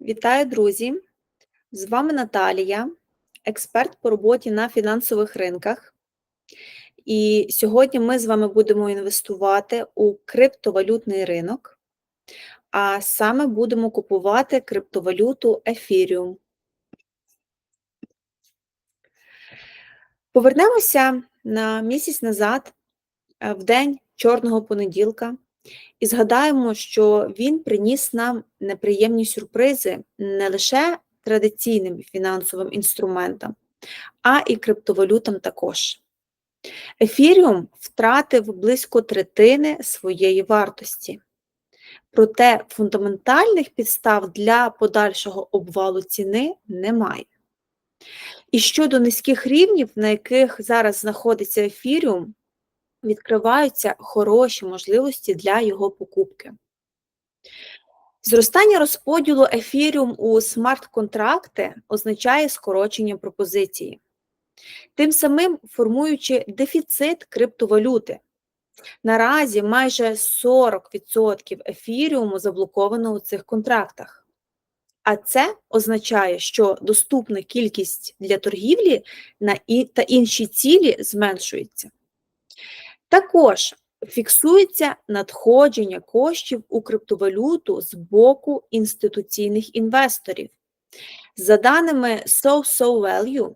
Вітаю, друзі! З вами Наталія, експерт по роботі на фінансових ринках. І сьогодні ми з вами будемо інвестувати у криптовалютний ринок, а саме будемо купувати криптовалюту Ethereum. Повернемося на місяць назад, е, в день чорного понеділка, і згадаємо, що він приніс нам неприємні сюрпризи не лише традиційним фінансовим інструментам, а і криптовалютам також. Ефіріум втратив близько третини своєї вартості. Проте фундаментальних підстав для подальшого обвалу ціни немає. І щодо низьких рівнів, на яких зараз знаходиться ефіріум, відкриваються хороші можливості для його покупки. Зростання розподілу ефіріум у смарт-контракти означає скорочення пропозиції, тим самим формуючи дефіцит криптовалюти. Наразі майже 40% ефіріуму заблоковано у цих контрактах. А це означає, що доступна кількість для торгівлі та інші цілі зменшується. Також фіксується надходження коштів у криптовалюту з боку інституційних інвесторів. За даними So-So Value,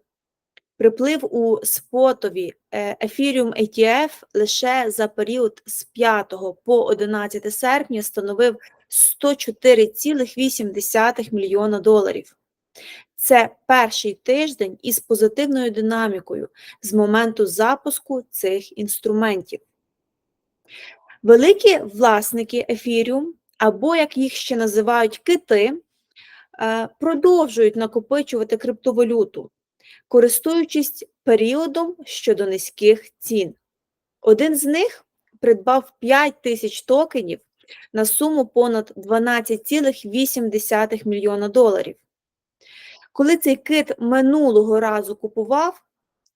приплив у спотові е, Ethereum ETF лише за період з 5 по 11 серпня становив 104,8 мільйона доларів. Це перший тиждень із позитивною динамікою з моменту запуску цих інструментів. Великі власники ефіріум, або, як їх ще називають кити, е, продовжують накопичувати криптовалюту, користуючись періодом щодо низьких цін. Один з них придбав 5 тисяч токенів на суму понад 12,8 мільйона доларів. Коли цей кит минулого разу купував,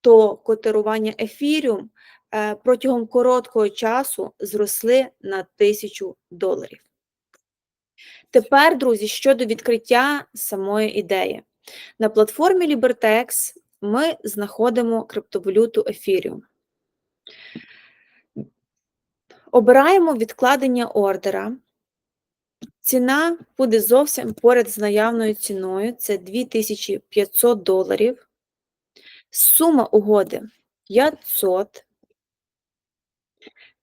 то котирування ефіріум е, протягом короткого часу зросли на тисячу доларів. Тепер, друзі, щодо відкриття самої ідеї. На платформі LiberTex ми знаходимо криптовалюту ефіріум. Обираємо відкладення ордера. Ціна буде зовсім поряд з наявною ціною це 2500 доларів. Сума угоди 500,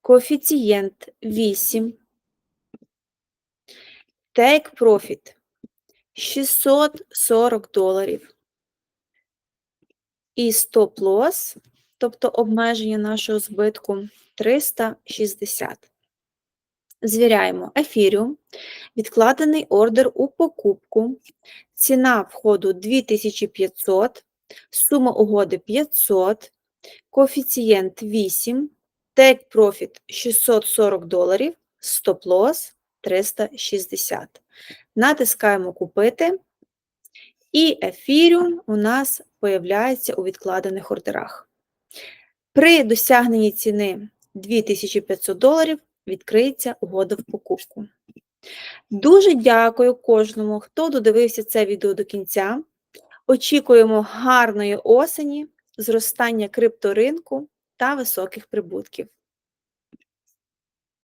коефіцієнт 8, take profit 640 доларів. І стоп-лосс, тобто обмеження нашого збитку 360. Звіряємо. Ефіріум, відкладений ордер у покупку, ціна входу 2500, сума угоди 500, коефіцієнт 8, take profit 640 доларів, стоп-лосс 360. Натискаємо Купити, і ефіріум у нас появляється у відкладених ордерах. При досягненні ціни 2500 доларів відкриється угода в покупку. Дуже дякую кожному, хто додивився це відео до кінця. Очікуємо гарної осені, зростання крипторинку та високих прибутків.